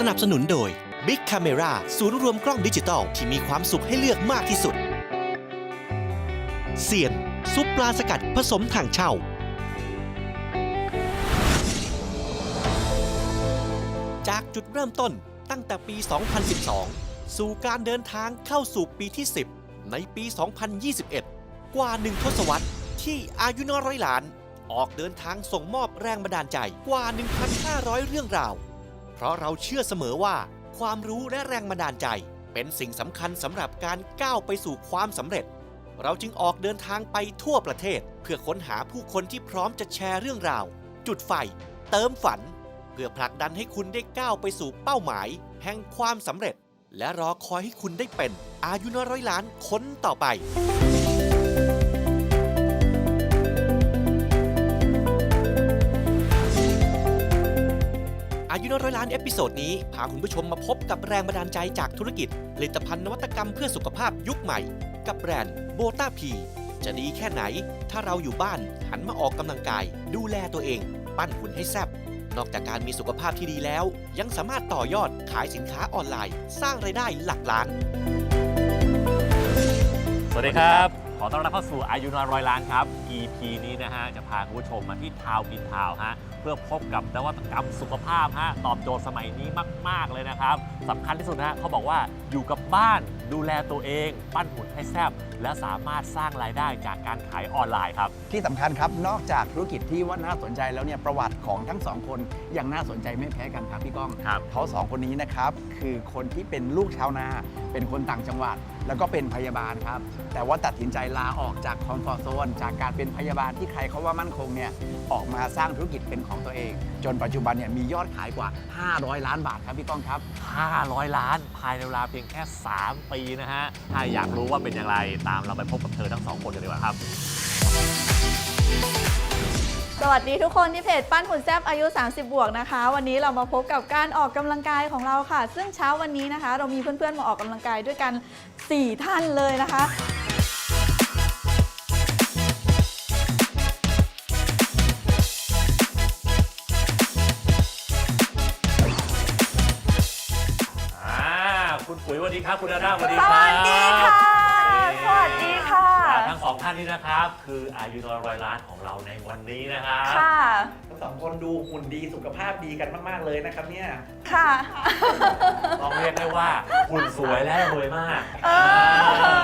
สนับสนุนโดย Big Camera ศูนย์รวมกล้องดิจิตอลที่มีความสุขให้เลือกมากที่สุด เสียน ซุปปลาสกัดผสมถังเช่า จากจุดเริ่มต้นตั้งแต่ปี 2012 สู่การเดินทางเข้าสู่ปีที่ 10 ในปี 2021 กว่าหนึ่งทศวรรษที่อายุน้อยร้อยล้าน ออกเดินทางส่งมอบแรงบันดาลใจกว่า 1,500 เรื่องราว ราะเราเชื่อเสมอว่า ความรู้และแรงบันดาลใจ เป็นสิ่งสำคัญสำหรับการก้าวไปสู่ความสำเร็จ เราจึงออกเดินทางไปทั่วประเทศ เพื่อค้นหาผู้คนที่พร้อมจะแชร์เรื่องราว จุดไฟ เติมฝัน เพื่อผลักดันให้คุณได้ก้าวไปสู่เป้าหมาย แห่งความสำเร็จ และรอคอยให้คุณได้เป็น อายุน้อยร้อยล้านคนต่อไป ยุน้อร้อยล้านเอพิโซดนี้พาคุณผู้ชมมาพบกับแรงบันดาลใจจากธุรกิจผลิตภัณฑ์นวัตกรรมเพื่อสุขภาพยุคใหม่ กับแบรนด์โบตาพีจะดีแค่ไหน ถ้าเราอยู่บ้านหันมาออกกำลังกาย ดูแลตัวเอง ปั้นหุ่นให้แซ่บนอกจากการมีสุขภาพที่ดีแล้ว ยังสามารถต่อยอดขายสินค้าออนไลน์ สร้างไรายได้หลักล้าน สวัสดีครับ อต้อนรับเข้าสู่อายุน้อยร้อยล้านครับ EP นี้นะฮะจะพาคุณผู้ชมมาที่ทาวน์อินทาวน์ฮะเพื่อพบกับนวัตกรรมสุขภาพฮะตอบโจทย์สมัยนี้มาก ๆ เลยนะครับสำคัญที่สุดนะฮะเขาบอกว่าอยู่กับบ้านดูแลตัวเอง ปั้นหุ่นให้แซ่บ และสามารถสร้างรายได้จากการขายออนไลน์ครับ ที่สำคัญครับ นอกจากธุรกิจที่ว่าน่าสนใจแล้วเนี่ยประวัติของทั้งสองคนยังน่าสนใจไม่แพ้กันครับพี่ก้องครับเขาสองคนนี้นะครับคือคนที่เป็นลูกชาวนา เป็นคนต่างจังหวัด แล้วก็เป็นพยาบาลครับ แต่ว่าตัดสินใจลาออกจากคอมฟอร์ทโซนจากการเป็นพยาบาลที่ใครเขาว่ามั่นคงเนี่ยออกมาสร้างธุรกิจเป็นของตัวเอง จนปัจจุบันเนี่ยมียอดขายกว่า 500 ล้านบาทครับพี่ก้องครับ 500 ล้านภายในเวลาเพียงแค่ 3 ปีนะฮะถ้าอยากรู้ว่าเป็นอย่างไรตามเราไปพบกับเธอทั้งสองคนกันดีกว่าครับ สวัสดีทุกคนที่เพจปั้นหุ่นแซบอายุ 30 บวกนะคะ วันนี้เรามาพบกับการออกกำลังกายของเราค่ะ ซึ่งเช้าวันนี้นะคะ เรามีเพื่อนๆมาออกกำลังกายด้วยกัน 4 ท่านเลยนะคะ อ่า คุณปุ๋ยสวัสดีครับ คุณดาด้าสวัสดีสครับวัสดีค่ะส วัสดีค่ะและทั้งสองท่านนี้นะครับ คืออายุน้อยร้อยล้านของเราในวันนี้นะครับค่ะ ทั้งสองคนดูหุ่นดีสุขภาพดีกันมาก ๆ เลยนะครับเนี่ย ค่ะ ต้องเรียกได้ว่าหุ่นสวยและรวยมากเอ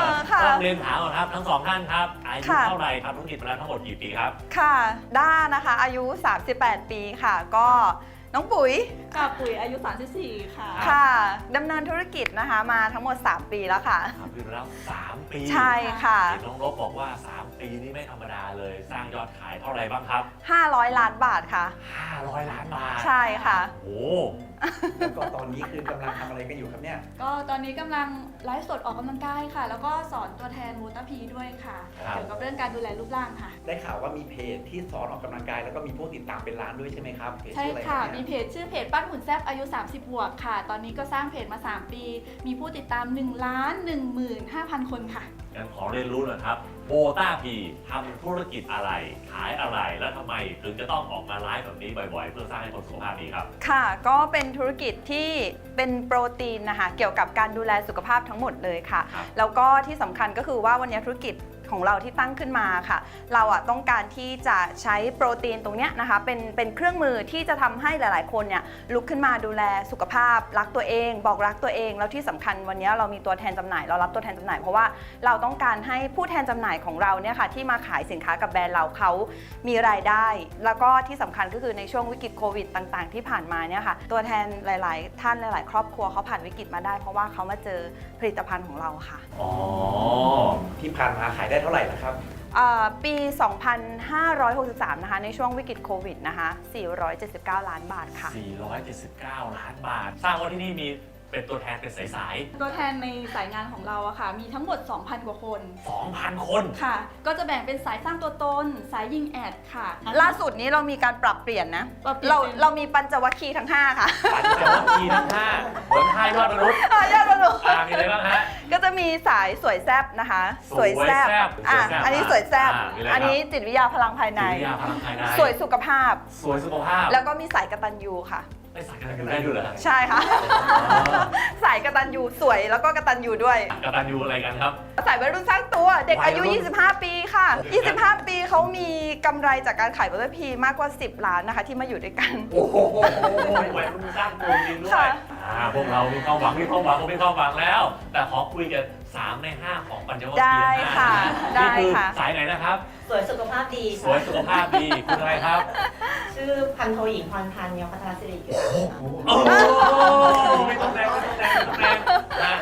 อค่ะต้องเรียนถามก่อนครับ ทั้งสองท่านครับ อายุค่ะ เท่าไหร่ครับธุรกิจมาแล้วทั้งหมดกี่ปีครับ ค่ะ ด้านะคะ อายุ 38 ปีค่ะ ก็ น้องปุ๋ยกับปุ๋ยอายุ 34 ค่ะ ค่ะดำเนินธุรกิจนะคะมาทั้งหมด 3 ปีแล้วค่ะ ทำอยู่แล้ว3 ปีใช่ค่ะ เห็นน้องรบบอกว่า 3 ปีนี่ไม่ธรรมดาเลย สร้างยอดขายเท่าไหร่บ้างครับ 500 ล้านบาทค่ะ 500 ล้านบาทใช่ค่ะ โอ้ แล้วก็ตอนนี้คือกำลังทำอะไรกันอยู่ครับเนี่ย ก็ตอนนี้กำลังไลฟ์สดออกกำลังกายค่ะ แล้วก็สอนตัวแทนมูตาพีด้วยค่ะเกี่ยวกับเรื่องการดูแลรูปร่างค่ะ ได้ข่าวว่ามีเพจที่สอนออกกำลังกาย แล้วก็มีผู้ติดตามเป็นล้านด้วยใช่ไหมครับเพจใช่ชื่ออะไรค่ะ รับมีเนี่ยเพจชื่อเพจปั้นหุ่นแซบอายุ 30 บวกค่ะ ตอนนี้ก็สร้างเพจมา 3 ปี มีผู้ติดตาม1ล้าน15,000 คนค่ะ งั้นขอเรียนรู้หน่อยครับ โบต้าพีทำธุรกิจอะไร ขายอะไร แล้วทำไมถึงจะต้องออกมาไลฟ์แบบนี้บ่อยๆ เพื่อสร้างให้คนสุขภาพดีครับ ค่ะ ก็เป็นธุรกิจที่เป็นโปรตีนนะคะ เกี่ยวกับการดูแลสุขภาพทั้งหมดเลยค่ะ ครับ แล้วก็ที่สำคัญก็คือว่าวันนี้ธุรกิจ ของเราที่ตั้งขึ้นมาค่ะ เราอะต้องการที่จะใช้โปรตีนตรงเนี้ยนะคะเป็นเป็นเครื่องมือที่จะทำให้หลาย ๆ คนเนี่ยลุกขึ้นมาดูแลสุขภาพ รักตัวเอง บอกรักตัวเอง แล้วที่สำคัญวันนี้เรามีตัวแทนจำหน่าย เรารับตัวแทนจำหน่ายเพราะว่าเราต้องการให้ผู้แทนจำหน่ายของเราเนี่ยค่ะที่มาขายสินค้ากับแบรนด์เราเขามีรายได้ แล้วก็ที่สำคัญก็คือในช่วงวิกฤตโควิดต่าง ๆ ที่ผ่านมาเนี่ยค่ะตัวแทนหลาย ๆ ท่านหลาย ๆ ครอบครัวเขาผ่านวิกฤตมาได้ เพราะว่าเขามาเจอผลิตภัณฑ์ของเราค่ะอ๋อที่ผ่านมาขายได้เท่าไหร่นะครับ เอ่อปี 2563 นะคะ ในช่วงวิกฤตโควิดนะคะ 479 ล้านบาทค่ะ 479 ล้านบาททราบว่าที่นี่มี เป็นตัวแทนเป็นสายตัวแทนในสายงานของเราอะค่ะ มีทั้งหมด 2,000 กว่าคนๆ2,000 คน ค่ะ ก็จะแบ่งเป็นสายสร้างตัวตน สายยิงแอดค่ะ ล่าสุดนี้เรามีการปรับเปลี่ยนนะ ปรับเปลี่ยนเราเป็น เรามีปัญจวัคคีย์ทั้ง 5 ค่ะปัญจวัคคีย์ทั้งห้าเหมือนห้ายอดมนุษย์ยอดมนุษย์อ่ามีอะไรบ้างฮะ ก็จะมีสายสวยแซบนะคะสวยแซ่บอะสวยแซ่บอันนี้สวยแซบอะมีอะไรครับ อันนี้จิตวิทยาพลังภายใน จิตวิทยาพลังภายในสวยสุขภาพ สวยสุขภาพ แล้วก็มีสายกตัญญูค่ะ ไอ้สายกตันยูได้ด้วยเหรอใช่ค่ะ สายกตันยูสวยแล้วก็กตันยูด้วย กตันยูอะไรกันครับ สายวัยรุ่นสร้างตัวเด็กอายุ วัยรุ่น 25 ปีค่ะ 25 ปีเขามีกำไรจากการขายบัตเตอร์พีมากกว่า 10 ล้านนะคะที่มาอยู่ด้วยกัน โอ้โหแหวนมันสร้างตัวจริงด้วยค่ะ อ่าพวกเรามีความหวังมีความหวังมีความหวังแล้ว แต่ขอคุยกัน 3 ใน 5 ของปัญญวัคคีได้ย์ค่ะนี่ได้คือค่ะ สายไหนนะครับ สวยสุขภาพดีสวยสุขภาพดีคุณอะไรครับ ชื่อพันโทหญิงพรพันธ์เนียวพัฒนาสิริค่ะโอ้ไม่ต้องแรงไม่ต้องแรงไม่ต้องแรงนะ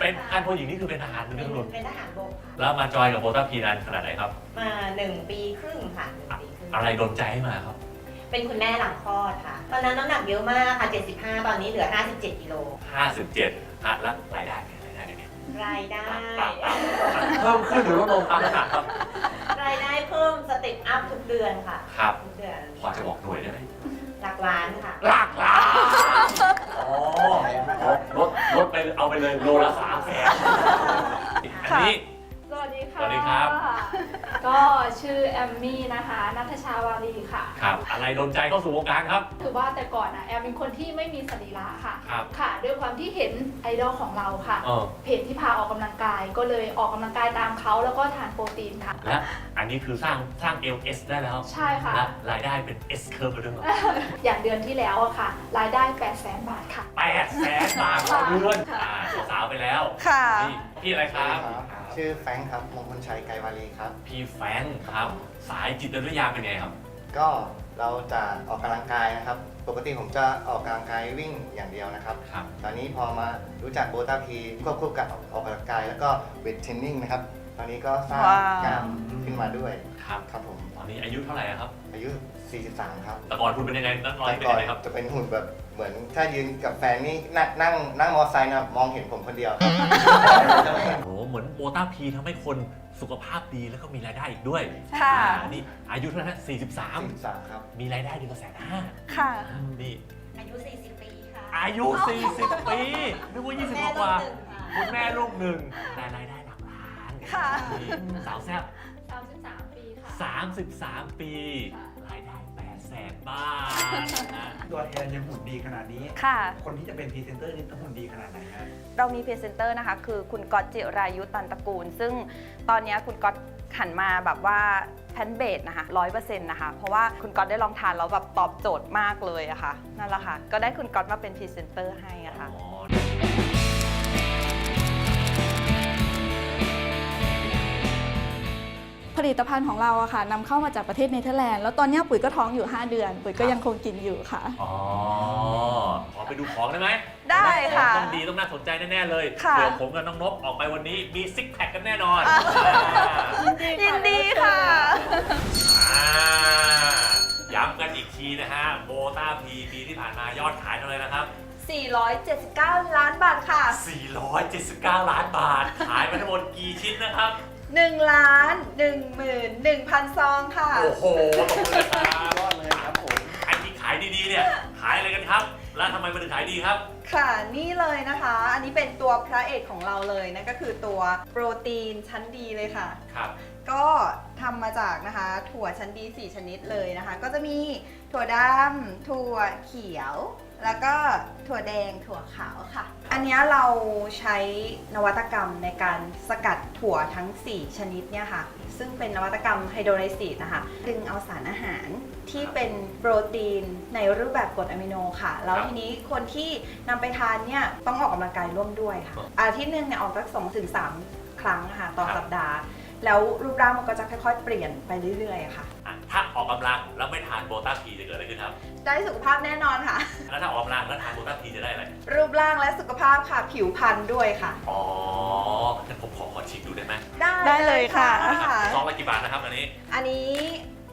เป็นอันผู้หญิงนี่คือเป็นทหารหรือเป็เป็นนตำรวจเป็นทหารบกค่ะแล้วมาจอยกับโบต้าพีนานขนาดไหนครับ มาหนึ่งปีครึ่งค่ะหนึ่งปีครึ่งอะไรโดนใจให้มาครับ เป็นคุณแม่หลังคลอดค่ะ ตอนนั้นน้ำหนักเยอะมากค่ะ 75 ตอนนี้เหลือ 57กิโล57อะแล้วรายได้เป็นรายได้เป็นไงรายได้ เพิ่มขึ้นหรือลดลงตามน้ำหนักครับรายได้เพิ่มสเต็ปอัพทุกเดือนค่ะ ครับ ทุกเดือน พอจะบอกหน่วยได้ไหมหลักล้านค่ะ หลักล้านอ๋อลดลดไปเอาไปเลยโลละสามแสนอันนี้ สวัสดีค่ะ สวัสดีครับ ก็ชื่อแอมมี่นะคะนัทชาวารีค่ะ ครับ อะไรโดนใจเข้าสู่วงการครับ คือว่าแต่ก่อนอะแอมเป็นคนที่ไม่มีสรีระค่ะ ครับค่ะ ด้วยความที่เห็นไอดอลของเราค่ะ เออเพจที่พาออกกำลังกายก็เลยออกกำลังกายตามเขาแล้วก็ทานโปรตีนค่ะ และอันนี้คือสร้างสร้าง LS ได้แล้วใช่ค่ะ และรายได้เป็น S curve ไปด้วยเหรออย่างเดือนที่แล้วอะค่ะ รายได้8 0 0 0 0 0 บาทค่ะแปดแสนบาทต่อเดือนค่ะอ่าสาวๆไปแล้วค่ะพี่พี่อะไรครับ ชื่อแฟรงค์ครับมงคลชัยไกรวารีครับ พี่แฟรงค์ครับ สายจิตวิทยาเป็นไงครับ ก็เราจะออกกำลังกายนะครับ ปกติผมจะออกกำลังกายวิ่งอย่างเดียวนะครับ ครับ ตอนนี้พอมารู้จักโบตาพีควบคู่กับออกกำลังกายแล้วก็เวทเทรนนิ่งนะครับ ตอนนี้ก็สร้างว้าว กล้ามขึ้นมาด้วย ครับ ครับผม ตอนนี้อายุเท่าไหร่อะครับ อายุ 43 ครับแต่ก่อนคุณเป็นยังไงนักร้อยแต่เป็นก่อยังนไงครับ จะเป็นหุ่นแบบเหมือนถ้ายืนกับแฟนนี่นั่งนั่งนั่งมอไซค์นะมองเห็นผมคนเดียวครับจะไม่เห็น โอ้โหเหมือนโบต้าพีทำให้คนสุขภาพดีแล้วก็มีรายได้อีกด้วยค่ะ อ่านี่อายุเท่านั้น43 43 ครับมีรายได้เดือนละแสนห้าค่ะ นี่ อายุ 40 ปีค่ะอายุ 40 ปี นึกว่าแม่20กลูว่าหนึ่งค่ะคุณแม่ลูกหนึ่ง แต่รายได้หลักล้านค่ะ นี่สาวแซ่บ33 ปีค่ะ33 ปีรา ยได้8แสนบาทนะตัวแทนยังหุ่นดีขนาดนี้ ค่ะ คนที่จะเป็นพรีเซนเตอร์นี่ต้องหุ่นดีขนาดไหนฮะเรามีพรีเซนเตอร์นะคะ คือคุณก๊อตจิรายุตันตระกูล ซึ่งตอนนี้คุณก๊อตหันมาแบบว่าแพนเบดนะคะร้อยเปอร์เซ็นต์นะคะ เพราะว่าคุณก๊อตได้ลองทานแล้วแบบตอบโจทย์มากเลยอะค่ะ นั่นแหละค่ะ ก็ได้คุณก๊อตมาเป็นพรีเซนเตอร์ให้อะค่ะ อ๋อ ผลิตภัณฑ์ของเราอะค่ะนำเข้ามาจากประเทศเนเธอร์แลนด์แล้วตอนเนี้ยปุ๋ยก็ท้องอยู่ 5 เดือน ปุ๋ยก็ยังคงกินอยู่ค่ะ อ๋อขอไปดูของได้ไหมได้ค่ะต้องดีต้องน่าสนใจแน่ๆเลยค่ะเผื่อผมกับน้องนบออกไปวันนี้มีซิกแพคกันแน่นอนยินดีค่ะ อ่าย้ำกันอีกทีนะฮะโบต้าพีปีที่ผ่านมายอดขายเท่าไหร่นะครับ 479 ล้านบาทค่ะ 479 ล้านบาท ขายไปทั้งหมดกี่ชิ้นนะครับ 1ล้าน1หมื่น1,000 ซองค่ะ โอ้โหตบมือเลยครับ ยอดเลยครับผมอันที่ขายดีๆเนี่ย ขายอะไรกันครับ แล้วทำไมมันถึงขายดีครับ ค่ะนี่เลยนะคะ อันนี้เป็นตัวพระเอกของเราเลยนั่นก็คือตัวโปรตีนชั้นดีเลยค่ะ ครับ ก็ทำมาจากนะคะ ถั่วชั้นดี 4 ชนิดเลยนะคะ ก็จะมีถั่วดำถั่วเขียว แล้วก็ถั่วแดงถั่วขาวค่ะ อันเนี้ยเราใช้นวัตกรรมในการสกัด ถั่วทั้ง 4 ชนิดเนี่ยค่ะ ซึ่งเป็นนวัตกรรมไฮโดรไลซีสนะคะ ดึงเอาสารอาหารที่เป็นโปรตีนในรูปแบบกรดอะมิโนค่ะ แล้วครับทีนี้คนที่นำไปทานเนี่ยต้องออกกำลังกายร่วมด้วยค่ะ อาทิตย์หนึ่งเนี่ยออกสัก2-3ถึงครั้งค่ะต่อครับสัปดาห์ แล้วรูปร่างมันก็จะค่อยๆ เปลี่ยนไปเรื่อยๆอะค่ะ อะถ้าออกกำลังแล้วไม่ทานโบต้าพีจะเกิดอะไรขึ้นครับ ได้สุขภาพแน่นอนค่ะ แล้วถ้าออกกำลังแล้วทานโบต้าพีจะได้อะไร รูปร่างและสุขภาพค่ะผิวพรรณด้วยค่ะ อ๋อ ได้เลยค่ะ ซองละกี่บาทนะครับอันนี้ อันนี้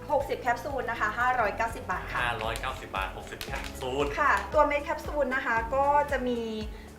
60 แคปซูลนะคะ 590 บาทค่ะ 590 บาท 60แคปซูลค่ะ ตัวเม็ดแคปซูลนะคะ ก็จะมี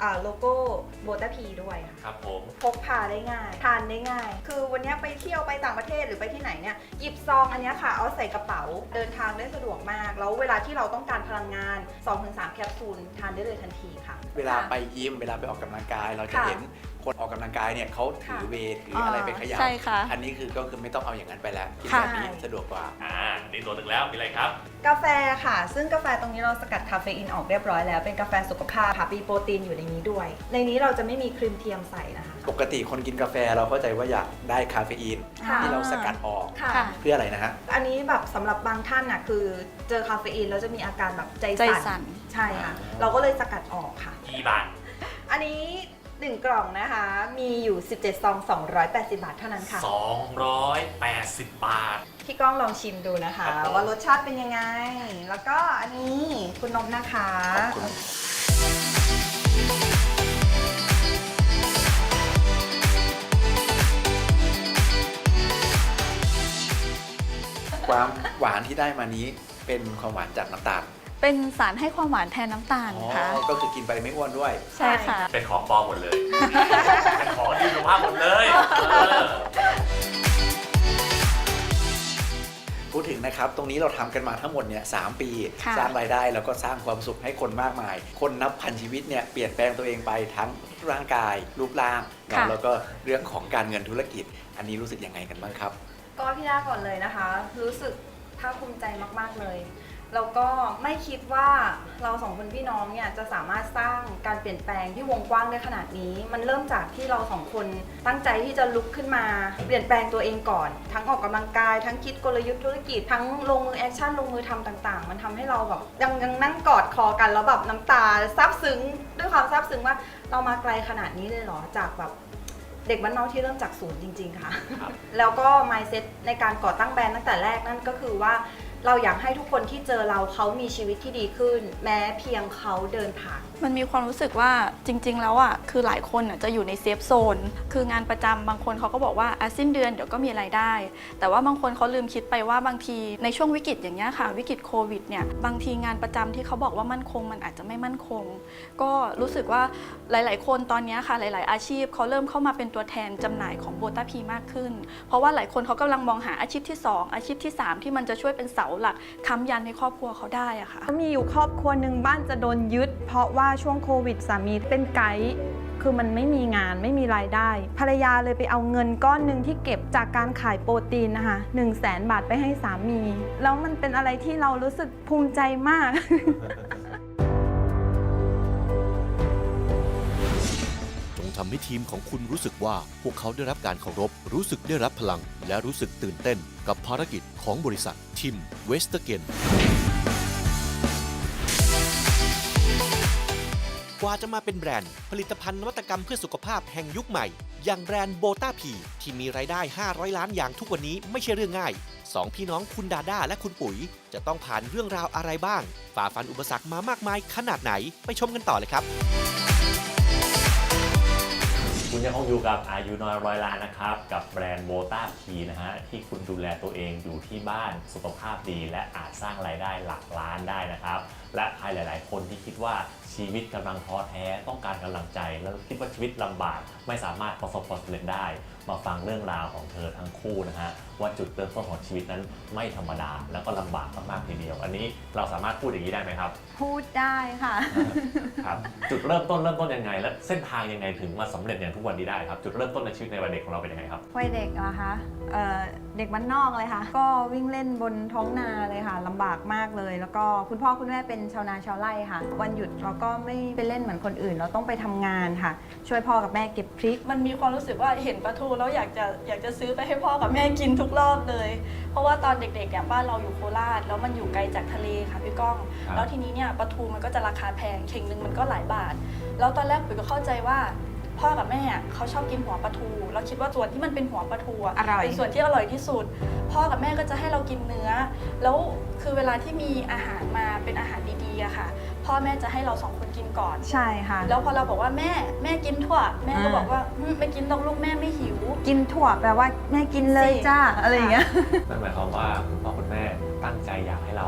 อ่าโลโก้โบตาพีด้วยค่ะ ครับผม พกพาได้ง่าย ทานได้ง่าย คือวันเนี้ยไปเที่ยวไปต่างประเทศหรือไปที่ไหนเนี่ย หยิบซองอันเนี้ยค่ะ เอาใส่กระเป๋า เดินทางได้สะดวกมาก แล้วเวลาที่เราต้องการพลังงาน 2-3 แคปซูล ทานได้เลยทันทีค่ะ เวลาไปยิมเวลาไปออกกำลังกาย เราจะค่ะ เห็น คนออกกำลังกายเนี่ยเขาถือเวทถืออะไรไปเขยับใช่ค่ะ อันนี้คือก็คือไม่ต้องเอาอย่างนั้นไปแล้วกินค่ะแบบนี้สะดวกกว่า อ่านี่ตัวหนึ่งแล้วมีอะไรครับ กาแฟค่ะ ซึ่งกาแฟตรงนี้เราสกัดคาเฟอีนออกเรียบร้อยแล้ว เป็นกาแฟสุขภาพค่ะมีโปรตีนอยู่ในนี้ด้วย ในนี้เราจะไม่มีครีมเทียมใส่นะคะ ปกติคนกินกาแฟเราเข้าใจว่าอยากได้คาเฟอีนค่ะ ที่เราสกัดออกค่ะ ค่ะ เพื่ออะไรนะฮะ อันนี้แบบสำหรับบางท่านน่ะคือเจอคาเฟอีนแล้วจะมีอาการแบบใจใจสั่นสั่น ใช่ค่ะ เราก็เลยสกัดออกค่ะ กี่บาท อันนี้ 1 กล่องนะคะ มีอยู่ 17 ซอง 280 บาทเท่านั้นค่ะ 280 บาท พี่ก้องลองชิมดูนะคะ ครับผม ว่ารสชาติเป็นยังไง แล้วก็อันนี้คุณนมนะคะความหวานที่ได้มานี้เป็นความหวานจากน้ำตาล เป็นสารให้ความหวานแทนน้ำตาลอ๋อค่ะ ก็คือกินไปไม่อ้วนด้วย ใช่ค่ะ เป็นของปลอมหมดเลย เป็นของดีสุขภาพหมดเลยเออพูดถึงนะครับ ตรงนี้เราทำกันมาทั้งหมดเนี่ยสามปี ค่ะ สร้างรายได้แล้วก็สร้างความสุขให้คนมากมาย คนนับพันชีวิตเนี่ยเปลี่ยนแปลงตัวเองไปทั้งร่างกาย รูปร่างเนอะแล้วก็เรื่องของการเงินธุรกิจ อันนี้รู้สึกยังไงกันบ้างครับ ก็พี่ดาก่อนเลยนะคะ รู้สึกภาคภูมิใจมาก ๆ เลย แล้วก็ไม่คิดว่าเราสองคนพี่น้องเนี่ยจะสามารถสร้างการเปลี่ยนแปลงที่วงกว้างได้ขนาดนี้ มันเริ่มจากที่เราสองคนตั้งใจที่จะลุกขึ้นมา เปลี่ยนแปลงตัวเองก่อน ทั้งออกกำลังกาย ทั้งคิดกลยุทธ์ธุรกิจ ทั้งลงมือแอคชั่นลงมือทำต่างๆ มันทำให้เราแบบยังยังนั่งกอดคอกันแล้วแบบน้ำตาซาบซึ้งด้วยความซาบซึ้งว่าเรามาไกลขนาดนี้เลยเหรอจากแบบเด็กบ้านนอกที่เริ่มจากศูนย์จริง ๆ ค่ะครับแล้วก็ mindset ในการก่อตั้งแบรนด์ตั้งแต่แรกนั่นก็คือว่า เราอยากให้ทุกคนที่เจอเราเขามีชีวิตที่ดีขึ้น แม้เพียงเขาเดินผ่าน มันมีความรู้สึกว่าจริง ๆ แล้วอะคือหลายคนอะจะอยู่ในเซฟโซนคืองานประจำบางคนเขาก็บอกว่าอะสิ้นเดือนเดี๋ยวก็มีรายได้ แต่ว่าบางคนเขาลืมคิดไปว่าบางทีในช่วงวิกฤตอย่างเงี้ยค่ะ วิกฤตโควิดเนี่ยบางทีงานประจำที่เขาบอกว่ามั่นคง มันอาจจะไม่มั่นคง ก็รู้สึกว่าหลาย ๆ คนตอนนี้ค่ะหลาย ๆ อาชีพเขาเริ่มเข้ามาเป็นตัวแทนจำหน่ายของโบต้าพีมากขึ้น เพราะว่าหลายคนเขากำลังมองหาอาชีพที่ 2 อาชีพที่ 3 ที่มันจะช่วยเป็นเสาหลักค้ำยันในครอบครัวเขาได้อะค่ะมีอยู่ครอบครัวหนึ่งบ้านจะโดนยึด เพราะว่าช่วงโควิดสามีเป็นไกด์คือมันไม่มีงานไม่มีรายได้ ภรรยาเลยไปเอาเงินก้อนหนึ่งที่เก็บจากการขายโปรตีนนะคะ1 0 0 0 0แบาทไปให้สามี แล้วมันเป็นอะไรที่เรารู้สึกภูมิใจมาก จงทำให้ทีมของคุณรู้สึกว่าพวกเขาได้รับการเคารพ รู้สึกได้รับพลัง และรู้สึกตื่นเต้น กับภารกิจของบริษัททิมเวสเตอร์เกน กว่าจะมาเป็นแบรนด์ผลิตภัณฑ์นวัตกรรมเพื่อสุขภาพแห่งยุคใหม่ อย่างแบรนด์โบตาพีที่มีรายได้ 500 ล้านอย่างทุกวันนี้ไม่ใช่เรื่องง่ายสองพี่น้องคุณดาด้าและคุณปุ๋ย จะต้องผ่านเรื่องราวอะไรบ้าง ฝ่าฟันอุปสรรคมามากมายขนาดไหนไปชมกันต่อเลยครับ คุณยังคงอยู่กับอายุน้อยร้อยล้านนะครับ กับแบรนด์โบต้าพีนะฮะ ที่คุณดูแลตัวเองอยู่ที่บ้านสุขภาพดี และอาจสร้างรายได้หลักล้านได้นะครับ และใครหลาย ๆ คนที่คิดว่า ชีวิตกำลังท้อแท้ต้องการกำลังใจ แล้วคิดว่าชีวิตลำบากไม่สามารถประสบความสำเร็จได้ มาฟังเรื่องราวของเธอทั้งคู่นะฮะว่าจุดเริ่มต้นของชีวิตนั้นไม่ธรรมดา แล้วก็ลำบากมากๆทีเดียว อันนี้เราสามารถพูดอย่างนี้ได้ไหมครับ พูดได้ค่ะครับจุดเริ่มต้นเริ่มต้นยังไง และเส้นทางยังไงถึงมาสำเร็จอย่างทุกวันนี้ได้ครับจุดเริ่มต้นในชีวิตในวัยเด็กของเราเป็นยังไงครับวัยเด็กเหรอคะเอ่อเด็กบ้านนอกเลยค่ะ ก็วิ่งเล่นบนท้องนาเลยค่ะลำบากมากเลย แล้วก็คุณพ่อคุณแม่เป็นชาวนาชาวไร่ค่ะ วันหยุดเราก็ไม่ไปเล่นเหมือนคนอื่น เราต้องไปทำงานค่ะ ช่วยพ่อกับแม่เก็บพริก มันมีความรู้สึกว่าเห็นปลาทูแล้วอยากจะอยากจะซื้อไปให้พ่อกับแม่กินทุกรอบเลย เพราะว่าตอนเด็กๆเนี่ยบ้านเราอยู่โคราชแล้วมันอยู่ไกลจากทะเลค่ะพี่ก้อง ครับ แล้วทีนี้เนี่ยปลาทูมันก็จะราคาแพงเข่งหนึ่งมันก็หลายบาท แล้วตอนแรกปุ๋ยก็เข้าใจว่าพ่อกับแม่อะเขาชอบกินหัวปลาทูเราคิดว่าส่วนที่มันเป็นหัวปลาทูะอร่อย เป็นส่วนที่อร่อยที่สุด พ่อกับแม่ก็จะให้เรากินเนื้อ แล้วคือเวลาที่มีอาหารมาเป็นอาหารดีๆอะค่ะ พ่อแม่จะให้เราสองคนกินก่อน ใช่ค่ะ แล้วพอเราบอกว่าแม่แม่กินถั่ว แม่ก็อ่าบอกว่าอืมไม่กินต้องลูกแม่ไม่หิว กินถั่วแปลว่าแม่กินเลยจ้าอะไรอย่างเงี้ย นั่นหมายความว่าคุณพ่อคุณแม่ตั้งใจอยากให้เรา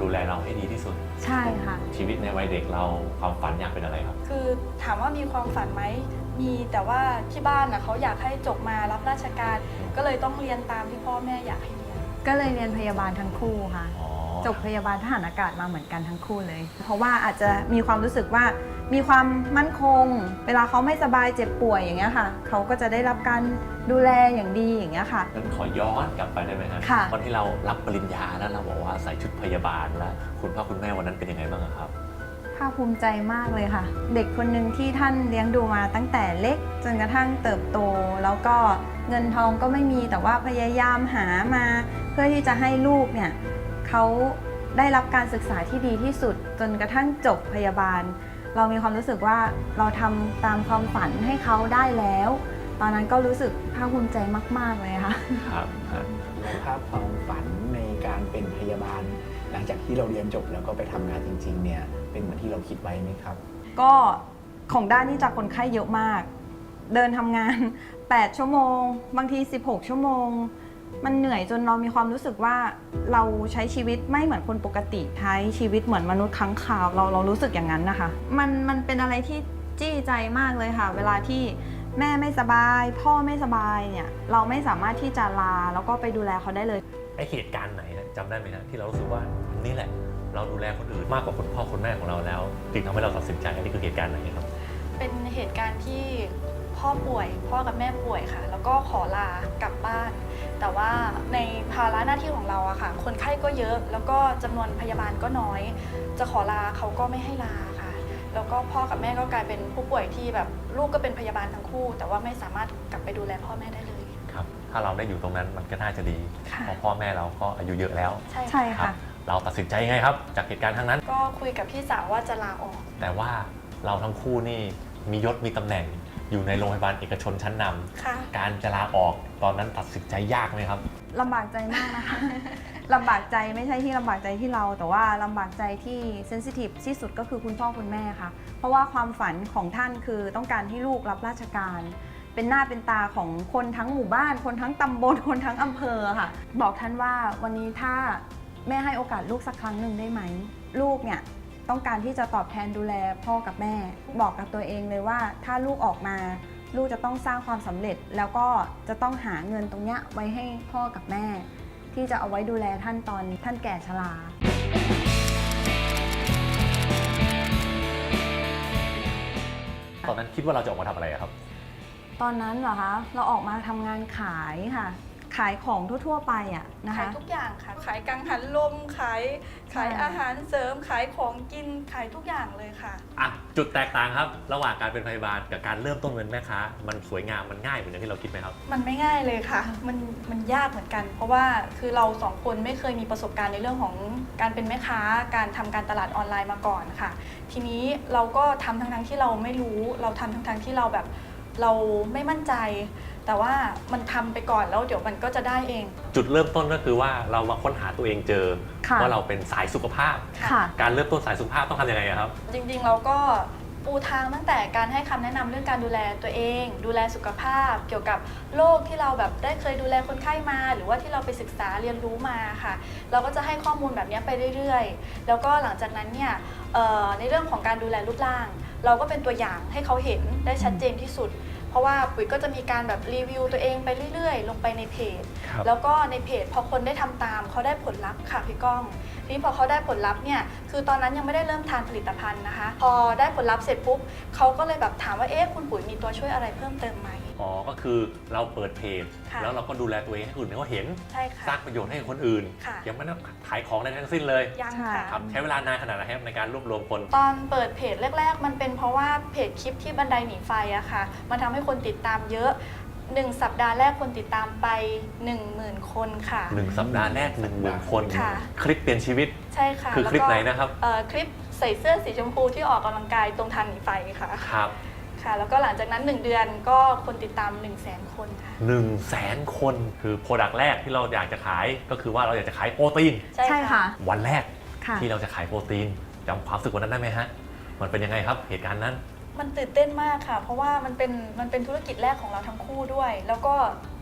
ดูแลเราให้ดีที่สุด ใช่ค่ะ ชีวิตในวัยเด็กเราความฝันอยากเป็นอะไรครับ คือถามว่ามีความฝันไหม มีแต่ว่าที่บ้านนะเขาอยากให้จบมารับราชการ ก็เลยต้องเรียนตามที่พ่อแม่อยากให้เรียน ก็เลยเรียนพยาบาลทั้งคู่ค่ะ อ๋อ จบพยาบาลทหารอากาศมาเหมือนกันทั้งคู่เลย เพราะว่าอาจจะมีความรู้สึกว่ามีความมั่นคง เวลาเขาไม่สบายเจ็บป่วยอย่างเงี้ยค่ะ เขาก็จะได้รับการดูแลอย่างดีอย่างเงี้ยค่ะงั้นขอย้อนกลับไปได้ไหมฮะค่ะตอนที่เรารับปริญญาแล้วเราบอกว่าใส่ชุดพยาบาลแล้ว คุณพ่อคุณแม่วันนั้นเป็นยังไงบ้างอะครับ ภาคภูมิใจมากเลยค่ะ เด็กคนหนึ่งที่ท่านเลี้ยงดูมาตั้งแต่เล็ก จนกระทั่งเติบโต แล้วก็เงินทองก็ไม่มีแต่ว่าพยายามหามา เพื่อที่จะให้ลูกเนี่ย เขาได้รับการศึกษาที่ดีที่สุดจนกระทั่งจบพยาบาล เรามีความรู้สึกว่าเราทำตามความฝันให้เขาได้แล้ว ตอนนั้นก็รู้สึกภาคภูมิใจมาก ๆ เลยค่ะครับฮะแล้วภาพความฝันในการเป็นพยาบาล หลังจากที่เราเรียนจบแล้วก็ไปทำงานจริง ๆ เนี่ยเป็นเหมือนที่เราคิดไว้ไหมครับ ก็ของด้านนี้จากคนไข้เยอะมาก เดินทำงาน 8 ชั่วโมง บางที 16 ชั่วโมง มันเหนื่อยจนเรามีความรู้สึกว่าเราใช้ชีวิตไม่เหมือนคนปกติใช้ชีวิตเหมือนมนุษย์ค้างคาวเราเรารู้สึกอย่างนั้นนะคะ มันมันเป็นอะไรที่จี้ใจมากเลยค่ะ เวลาที่แม่ไม่สบาย พ่อไม่สบายเนี่ยเราไม่สามารถที่จะลาแล้วก็ไปดูแลเขาได้เลยไอเหตุการณ์ไหนนะจำได้ไหมนะที่เรารู้สึกว่านี่แหละ เราดูแลคนอื่นมากกว่าคุณพ่อคุณแม่ของเราแล้วจึงทำให้เราตัดสินใจอันนี้คือเหตุการณ์ไหนครับ เป็นเหตุการณ์ที่ พ่อป่วย พ่อกับแม่ป่วยค่ะ แล้วก็ขอลากลับบ้าน แต่ว่าในภาระหน้าที่ของเราอะค่ะ คนไข้ก็เยอะ แล้วก็จำนวนพยาบาลก็น้อย จะขอลาเขาก็ไม่ให้ลาค่ะ แล้วก็พ่อกับแม่ก็กลายเป็นผู้ป่วยที่แบบลูกก็เป็นพยาบาลทั้งคู่ แต่ว่าไม่สามารถกลับไปดูแลพ่อแม่ได้เลยครับ ถ้าเราได้อยู่ตรงนั้นมันก็น่าจะดีค่ะเพราะพ่อแม่เราก็อายุเยอะแล้ว ใช่ใช่ครัค่ะบเราตัดสินใจยังไงครับ จากเหตุการณ์ครั้งนั้น ก็คุยกับพี่สาวว่าจะลาออก แต่ว่าเราทั้งคู่นี่มียศมีตำแหน่ง อยู่ในโรงพยาบาลเอกชนชั้นนำค่ะ การจะลาออกตอนนั้นตัดสินใจยากไหมครับ ลำบากใจมากนะคะ ลำบากใจไม่ใช่ที่ลำบากใจที่เรา แต่ว่าลำบากใจที่เซนซิทีฟที่สุดก็คือคุณพ่อคุณแม่ค่ะ เพราะว่าความฝันของท่านคือต้องการให้ลูกรับราชการ เป็นหน้าเป็นตาของคนทั้งหมู่บ้าน คนทั้งตำบล คนทั้งอำเภอค่ะ บอกท่านว่าวันนี้ถ้าแม่ให้โอกาสลูกสักครั้งหนึ่งได้ไหม ลูกเนี่ย ต้องการที่จะตอบแทนดูแลพ่อกับแม่ บอกกับตัวเองเลยว่า ถ้าลูกออกมา ลูกจะต้องสร้างความสำเร็จ แล้วก็จะต้องหาเงินตรงเนี้ยไว้ให้พ่อกับแม่ ที่จะเอาไว้ดูแลท่านตอนท่านแก่ชราตอนนั้นคิดว่าเราจะออกมาทำอะไรอะครับ ตอนนั้นเหรอคะเราออกมาทำงานขายค่ะ ขายของทั่วๆไปอะนะขายคะ ทุกอย่างค่ะ ขายกังหันลม ขายขายใช่ อาหารเสริม ขายของกิน ขายทุกอย่างเลยค่ะ อะจุดแตกต่างครับ ระหว่างการเป็นพยาบาลกับการเริ่มต้นเป็นแม่ค้า มันสวยงามมันง่ายเหมือนอย่างที่เราคิดไหมครับ มันไม่ง่ายเลยค่ะ มันมันยากเหมือนกัน เพราะว่าคือเราสองคนไม่เคยมีประสบการณ์ในเรื่องของการเป็นแม่ค้า การทำการตลาดออนไลน์มาก่อนค่ะ ทีนี้เราก็ทำทั้งๆที่เราไม่รู้ เราทำทั้งๆที่เราแบบเราไม่มั่นใจ แต่ว่ามันทำไปก่อนแล้วเดี๋ยวมันก็จะได้เอง จุดเริ่มต้นก็คือว่าเรามาค้นหาตัวเองเจอ ค่ะ ว่าเราเป็นสายสุขภาพ ค่ะ การเริ่มต้นสายสุขภาพต้องทำยังไงอะครับ จริงๆ เราก็ปูทางตั้งแต่การให้คำแนะนำเรื่องการดูแลตัวเอง ดูแลสุขภาพ เกี่ยวกับโรคที่เราแบบได้เคยดูแลคนไข้มา หรือว่าที่เราไปศึกษาเรียนรู้มาค่ะ เราก็จะให้ข้อมูลแบบนี้ไปเรื่อยๆ แล้วก็หลังจากนั้นเนี่ยเอ่อในเรื่องของการดูแลรูปร่าง เราก็เป็นตัวอย่างให้เขาเห็นได้ชัดเจนที่สุด เพราะว่าปุ๋ยก็จะมีการแบบรีวิวตัวเองไปเรื่อยๆ ลงไปในเพจ ครับแล้วก็ในเพจพอคนได้ทำตามเขาได้ผลลัพธ์ค่ะพี่ก้อง ทีนี้พอเขาได้ผลลัพธ์เนี่ยคือตอนนั้นยังไม่ได้เริ่มทานผลิตภัณฑ์นะคะ พอได้ผลลัพธ์เสร็จปุ๊บเขาก็เลยแบบถามว่าเอ๊ะคุณปุ๋ยมีตัวช่วยอะไรเพิ่มเติมไหม อ๋อ ก็คือเราเปิดเพจค่ะแล้วเราก็ดูแลตัวเองให้คนอื่นเขาเห็น ใช่ค่ะ สร้างประโยชน์ให้คนอื่น ค่ะ ยังไม่ต้องขายของอะไรทั้งสิ้นเลยยังใช่ค่ะ ครับใช้เวลานานขนาดไหนครับในการรวบรวมคน ตอนเปิดเพจแรก ๆ มันเป็นเพราะว่าเพจคลิปที่บันไดหนีไฟอะค่ะ มันทำให้คนติดตามเยอะ 1 สัปดาห์แรกคนติดตามไป 10,000 คนค่ะหนึ่งสัปดาห์แรกหนึ่งหมื่นคน ค่ะ คลิปเปลี่ยนชีวิตใช่ค่ะคือคลิปแล้วก็ไหนนะครับ เอ่อคลิปใส่เสื้อสีชมพูที่ออกกำลังกายตรงทางหนีไฟค่ะ ครับ ค่ะ แล้วก็หลังจากนั้น 1 เดือนก็คนติดตาม 1 0 0 0 0แสนคนค่ะ1นึ่งแสนคนคือโปรดักต์แรกที่เราอยากจะขายก็คือว่าเราอยากจะขายโปรตีน ใช่ค่ะ วันแรกค่ะ ที่เราจะขายโปรตีนจำความรู้สึกวันนั้นได้ไหมฮะ มันเป็นยังไงครับเหตุการณ์นั้น มันตื่นเต้นมากค่ะ เพราะว่ามันเป็นมันเป็นธุรกิจแรกของเราทั้งคู่ด้วย แล้วก็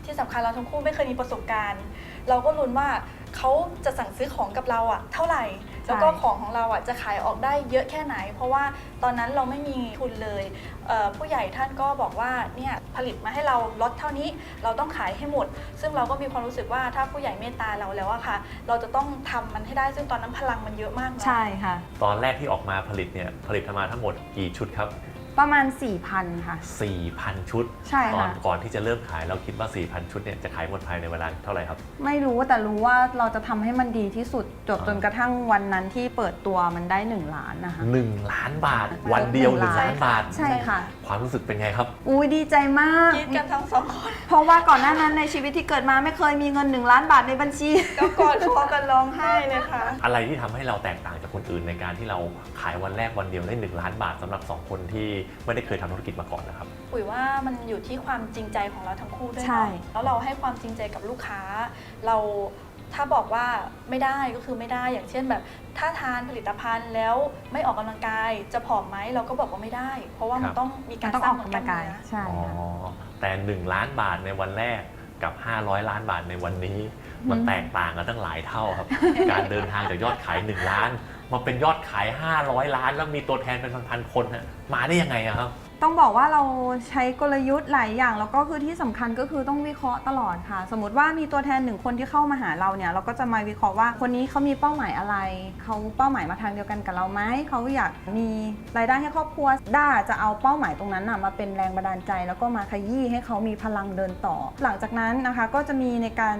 ที่สำคัญเราทั้งคู่ไม่เคยมีประสบการณ์ เราก็ลุ้นว่าเขาจะสั่งซื้อของกับเราอะเท่าไหร่ แล้วก็ของของเราอะจะขายออกได้เยอะแค่ไหน เพราะว่าตอนนั้นเราไม่มีทุนเลยเอ่อผู้ใหญ่ท่านก็บอกว่าเนี่ยผลิตมาให้เราล็อตเท่านี้เราต้องขายให้หมด ซึ่งเราก็มีความรู้สึกว่าถ้าผู้ใหญ่เมตตาเราแล้วอะค่ะ เราจะต้องทำมันให้ได้ซึ่งตอนนั้นพลังมันเยอะมากเนาะใช่ค่ะ ตอนแรกที่ออกมาผลิตเนี่ยผลิตมาทั้งหมดกี่ชุดครับ ประมาณ 4,000 ค่ะ 4,000 ชุดใช่ตอนค่ะ ก่อนที่จะเริ่มขายเราคิดว่า 4,000 ชุดเนี่ยจะขายหมดภายในเวลาเท่าไหร่ครับ ไม่รู้แต่รู้ว่าเราจะทำให้มันดีที่สุดจบอ่า จนกระทั่งวันนั้นที่เปิดตัวมันได้ 1 ล้านนะคะ 1 ล้านบาท วันเดียว หนึ่ง1 ล้านล้านบาท ใช่ค่ะ ความรู้สึกเป็นไงครับ อุ้ยดีใจมาก คิดกันทั้งสองคนเพราะว่าก่อนหน้านั้นในชีวิตที่เกิดมาไม่เคยมีเงิน 1 ล้านบาทในบัญชี ก็กอดคอกันร้องไห้เลยค่ะ อะไรที่ทำให้เราแตกต่างจากคนอื่นในการที่เราขายวันแรกวันเดียวได้ 1 ล้านบาทสำหรับ 2 คนที่ไม่ได้เคยทำธุรกิจมาก่อนนะครับ อุ๋ยว่ามันอยู่ที่ความจริงใจของเราทั้งคู่ด้วยใช่ เนาะแล้วเราให้ความจริงใจกับลูกค้า เราถ้าบอกว่าไม่ได้ก็คือไม่ได้อย่างเช่นแบบ ถ้าทานผลิตภัณฑ์แล้วไม่ออกกำลังกายจะผอมไหมเราก็บอกว่าไม่ได้ เพราะว่าครัมันบต้องมีมัการนต้องสอร้าองกมวลกำลังกายเนื้อ ใช่อ๋อค่ะ แต่ 1 ล้านบาทในวันแรกกับ 500 ล้านบาทในวันนี้ มันแตกต่างกันตั้งหลายเท่าครับ การเดินทางจากยอดขาย 1 ล้าน มาเป็นยอดขาย 500 ล้าน แล้วมีตัวแทนเป็นพันๆคนฮะมาได้ยังไงอะครับ ต้องบอกว่าเราใช้กลยุทธ์หลายอย่าง แล้วก็คือที่สำคัญก็คือต้องวิเคราะห์ตลอดค่ะ สมมติว่ามีตัวแทนหนึ่งคนที่เข้ามาหาเราเนี่ย เราก็จะมาวิเคราะห์ว่าคนนี้เขามีเป้าหมายอะไร เขาเป้าหมายมาทางเดียวกันกับเราไหม เขาอยากมีรายได้ให้ครอบครัวด้าจะเอาเป้าหมายตรงนั้นนะมาเป็นแรงบันดาลใจ แล้วก็มาขยี้ให้เขามีพลังเดินต่อ หลังจากนั้นนะคะก็จะมีในการ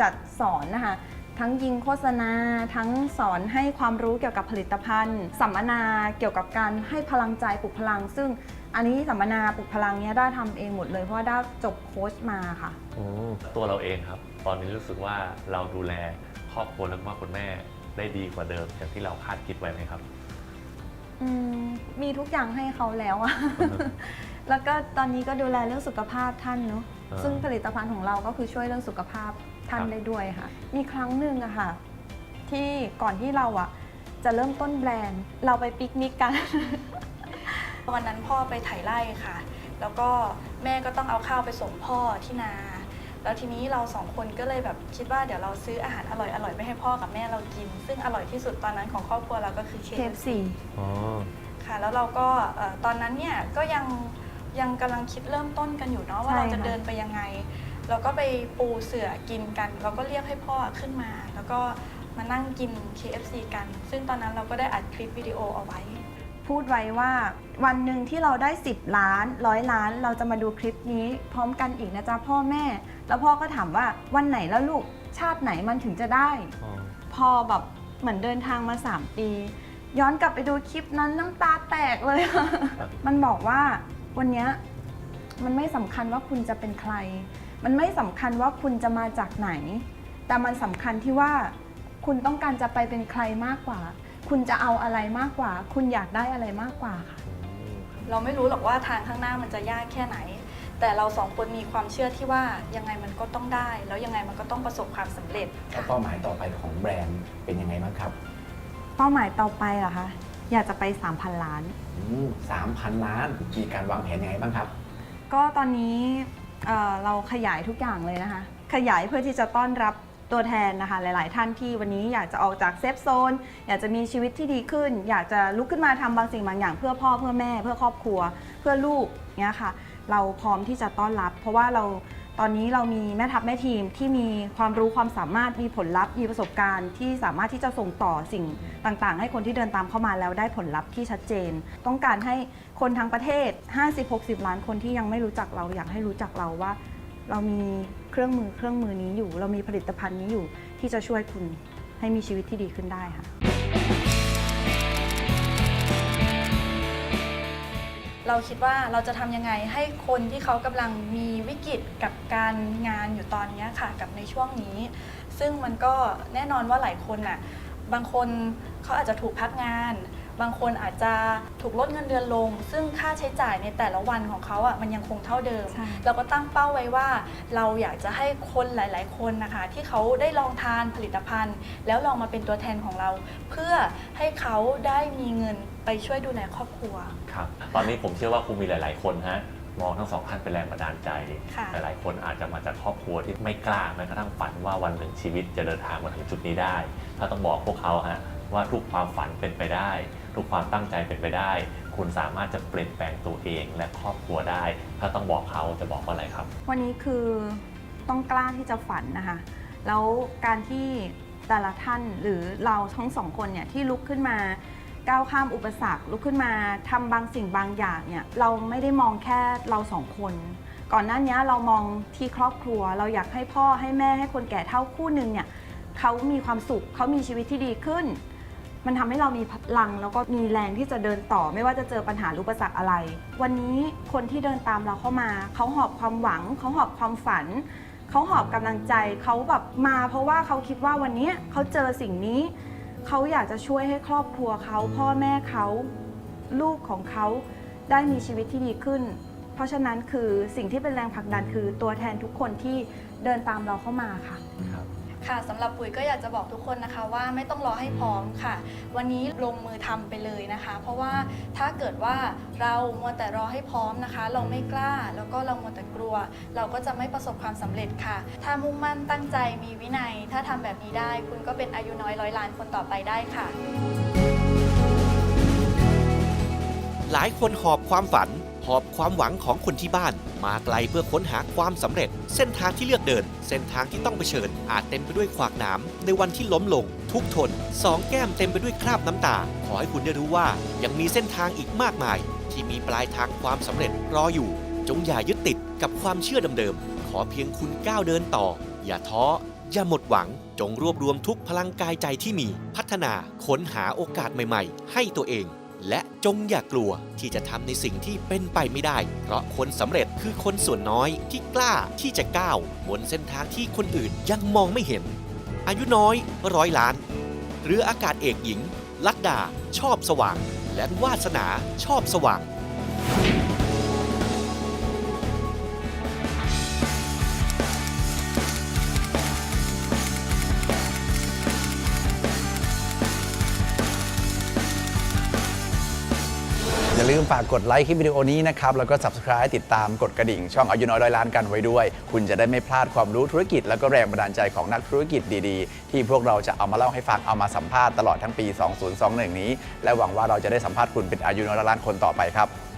จัดสอนนะคะ ทั้งยิงโฆษณา ทั้งสอนให้ความรู้เกี่ยวกับผลิตภัณฑ์ สัมมนาเกี่ยวกับการให้พลังใจปลุกพลัง ซึ่งอันนี้สัมมนาปลุกพลังเนี้ยได้าทำเองหมดเลยเพราะว่าได้าจบโค้ชมาค่ะ อืมตัวเราเองครับ ตอนนี้รู้สึกว่าเราดูแลครอบครัวและคุณพ่อคุณแม่ได้ดีกว่าเดิมอย่างที่เราคาดคิดไว้ไหมครับ อืมมีทุกอย่างให้เขาแล้วอะ แล้วก็ตอนนี้ก็ดูแลเรื่องสุขภาพท่านเนาะ อ่า ซึ่งผลิตภัณฑ์ของเราก็คือช่วยเรื่องสุขภาพ ท่านครับได้ด้วยค่ะ มีครั้งหนึ่งอะค่ะ ที่ก่อนที่เราอะจะเริ่มต้นแบรนด์ เราไปปิกนิกกัน วันนั้นพ่อไปไถไร่ค่ะ แล้วก็แม่ก็ต้องเอาข้าวไปส่งพ่อที่นา แล้วทีนี้เราสองคนก็เลยแบบคิดว่าเดี๋ยวเราซื้ออาหารอร่อยๆไปให้พ่อกับแม่เรากิน ซึ่งอร่อยที่สุดตอนนั้นของครอบครัวเราก็คือ KFC KFC อ๋อค่ะ แล้วเราก็เอ่อตอนนั้นเนี่ยก็ยังยังกำลังคิดเริ่มต้นกันอยู่เนาะว่าใช่เราจะค่ะเดินไปยังไง เราก็ไปปูเสื่อกินกันเราก็เรียกให้พ่อขึ้นมา แล้วก็มานั่งกิน KFC กัน ซึ่งตอนนั้นเราก็ได้อัดคลิปวิดีโอเอาไว้ พูดไว้ว่าวันหนึ่งที่เราได้ 10 ล้านร้อยล้าน เราจะมาดูคลิปนี้พร้อมกันอีกนะจ๊ะพ่อแม่ แล้วพ่อก็ถามว่าวันไหนแล้วลูกชาติไหนมันถึงจะได้อ๋อพอแบบเหมือนเดินทางมา 3 ปี ย้อนกลับไปดูคลิปนั้นน้ำตาแตกเลย มันบอกว่าวันเนี้ยมันไม่สำคัญว่าคุณจะเป็นใคร มันไม่สำคัญว่าคุณจะมาจากไหน แต่มันสำคัญที่ว่าคุณต้องการจะไปเป็นใครมากกว่า คุณจะเอาอะไรมากกว่า คุณอยากได้อะไรมากกว่าค่ะอืมเราไม่รู้หรอกว่าทางข้างหน้ามันจะยากแค่ไหน แต่เราสองคนมีความเชื่อที่ว่ายังไงมันก็ต้องได้ แล้วยังไงมันก็ต้องประสบความสำเร็จแล้วเป้าหมายต่อไปของแบรนด์เป็นยังไงบ้างครับเป้าหมายต่อไปเหรอคะ อยากจะไป 3,000 ล้าน สามพันล้านมีการวางแผนยังไงบ้างครับ ก็ตอนนี้ เอ่อเราขยายทุกอย่างเลยนะคะ ขยายเพื่อที่จะต้อนรับตัวแทนนะคะ หลาย ๆ ท่านที่วันนี้อยากจะออกจากเซฟโซน อยากจะมีชีวิตที่ดีขึ้น อยากจะลุกขึ้นมาทำบางสิ่งบางอย่าง เพื่อพ่อเพื่อแม่ เพื่อครอบครัว เพื่อลูกเนี้ยค่ะ เราพร้อมที่จะต้อนรับ เพราะว่าเรา ตอนนี้เรามีแม่ทัพแม่ทีมที่มีความรู้ความสามารถมีผลลัพธ์มีประสบการณ์ ที่สามารถที่จะส่งต่อสิ่งต่างๆ ให้คนที่เดินตามเข้ามาแล้วได้ผลลัพธ์ที่ชัดเจน ต้องการให้คนทั้งประเทศ 50-60 ล้านคนที่ยังไม่รู้จักเราอยากให้รู้จักเราว่า เรามีเครื่องมือเครื่องมือนี้อยู่ เรามีผลิตภัณฑ์นี้อยู่ที่จะช่วยคุณให้มีชีวิตที่ดีขึ้นได้ค่ะ เราคิดว่าเราจะทำยังไงให้คนที่เขากำลังมีวิกฤตกับการงานอยู่ตอนเนี้ยค่ะกับในช่วงนี้ ซึ่งมันก็แน่นอนว่าหลายคนน่ะบางคนเขาอาจจะถูกพักงาน บางคนอาจจะถูกลดเงินเดือนลง ซึ่งค่าใช้จ่ายในแต่ละวันของเขาอะมันยังคงเท่าเดิม ใช่ เราก็ตั้งเป้าไว้ว่า เราอยากจะให้คนหลาย ๆ คนนะคะ ที่เขาได้ลองทานผลิตภัณฑ์ แล้วลองมาเป็นตัวแทนของเรา เพื่อให้เขาได้มีเงิน ไปช่วยดูแลครอบครัว ครับ ตอนนี้ผมเชื่อว่าคงมีหลาย ๆ คนฮะมองทั้งสองท่านเป็นแรงบันดาลใจ ค่ะหลายๆ คนอาจจะมาจากครอบครัวที่ไม่กล้าแม้กระทั่งฝันว่าวันหนึ่งชีวิตจะเดินทางมาถึงจุดนี้ได้ ถ้าต้องบอกพวกเขาฮะว่าทุกความฝันเป็นไปได้ ทุกความตั้งใจเป็นไปได้ คุณคุณสามารถจะเปลี่ยนแปลงตัวเองและครอบครัวได้ ถ้าต้องบอกเขาจะบอกว่าอะไรครับ วันนี้คือต้องกล้าที่จะฝันนะคะ แล้วการที่แต่ละท่านหรือเราทั้งสองคนเนี่ยที่ลุกขึ้นมา ก้าวข้ามอุปสรรคลุกขึ้นมาทำบางสิ่งบางอย่างเนี่ยเราไม่ได้มองแค่เราสองคน ก่อนหน้านี้เรามองที่ครอบครัว เราอยากให้พ่อให้แม่ให้คนแก่เท่าคู่หนึ่งเนี่ยเขามีความสุขเขามีชีวิตที่ดีขึ้น มันทำให้เรามีพลังแล้วก็มีแรงที่จะเดินต่อ ไม่ว่าจะเจอปัญหาออุปสรรคอะไร วันนี้คนที่เดินตามเราเข้ามา เขาหอบความหวัง เขาหอบความฝันเขาหอบกำลังใจเขาแบบมา เพราะว่าเขาคิดว่าวันนี้เขาเจอสิ่งนี้ เขาอยากจะช่วยให้ครอบครัวเขา พ่อแม่เขาลูกของเขาได้มีชีวิตที่ดีขึ้น เพราะฉะนั้นคือสิ่งที่เป็นแรงผลักดันคือตัวแทนทุกคนที่เดินตามเราเข้ามาค่ะค่ ค่ะสำหรับปุ๋ยก็อยากจะบอกทุกคนนะคะว่าไม่ต้องรอให้พร้อมค่ะ วันนี้ลงมือทำไปเลยนะคะ เพราะว่าถ้าเกิดว่าเรามัวแต่รอให้พร้อมนะคะ เราไม่กล้าแล้วก็เรามัวแต่กลัว เราก็จะไม่ประสบความสำเร็จค่ะ ถ้ามุ่งมั่นตั้งใจมีวินัย ถ้าทำแบบนี้ได้ คุณก็เป็นอายุน้อยร้อยล้านคนต่อไปได้ค่ะ หลายคนหอบความฝัน อบความหวังของคนที่บ้าน มาไกลเพื่อค้นหาความสำเร็จ เส้นทางที่เลือกเดิน เส้นทางที่ต้องเผชิญ อาจเต็มไปด้วยขวากหนามในวันที่ล้มลง ทุกทนสองแก้มเต็มไปด้วยคราบน้ำตา ขอให้คุณได้รู้ว่า ยังมีเส้นทางอีกมากมาย ที่มีปลายทางความสำเร็จรออยู่ จงอย่ายึดติดกับความเชื่อเดิมๆขอเพียงคุณก้าวเดินต่อ อย่าท้ออย่าหมดหวังจงรวบรวมทุกพลังกายใจที่มี พัฒนาค้นหาโอกาสใหม่ ๆ ให้ตัวเอง และจงอย่ากลัวที่จะทำในสิ่งที่เป็นไปไม่ได้ เพราะคนสำเร็จคือคนส่วนน้อยที่กล้าที่จะก้าวบนเส้นทางที่คนอื่นยังมองไม่เห็น อายุน้อยร้อยล้านเรืออากาศเอกหญิง ลัดดา ชอบสว่าง และวาสนาชอบสว่าง อย่าลืมฝากกดไลค์คลิปวิดีโอนี้นะครับ แล้วก็ subscribe ติดตามกดกระดิ่ง ช่องอายุน้อยร้อยล้านกันไว้ด้วย คุณจะได้ไม่พลาดความรู้ธุรกิจ แล้วก็แรงบันดาลใจของนักธุรกิจดีๆ ที่พวกเราจะเอามาเล่าให้ฟังเอามาสัมภาษณ์ตลอดทั้งปี 2021 นี้ และหวังว่าเราจะได้สัมภาษณ์คุณเป็นอายุน้อยร้อยล้านคนต่อไปครับ